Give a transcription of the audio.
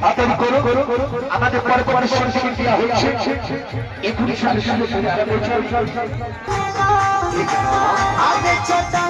অতএব করো আমাদের পরে পরে সংস্কৃতি দেওয়া হচ্ছে একুশ সালের সাথে আগে চটা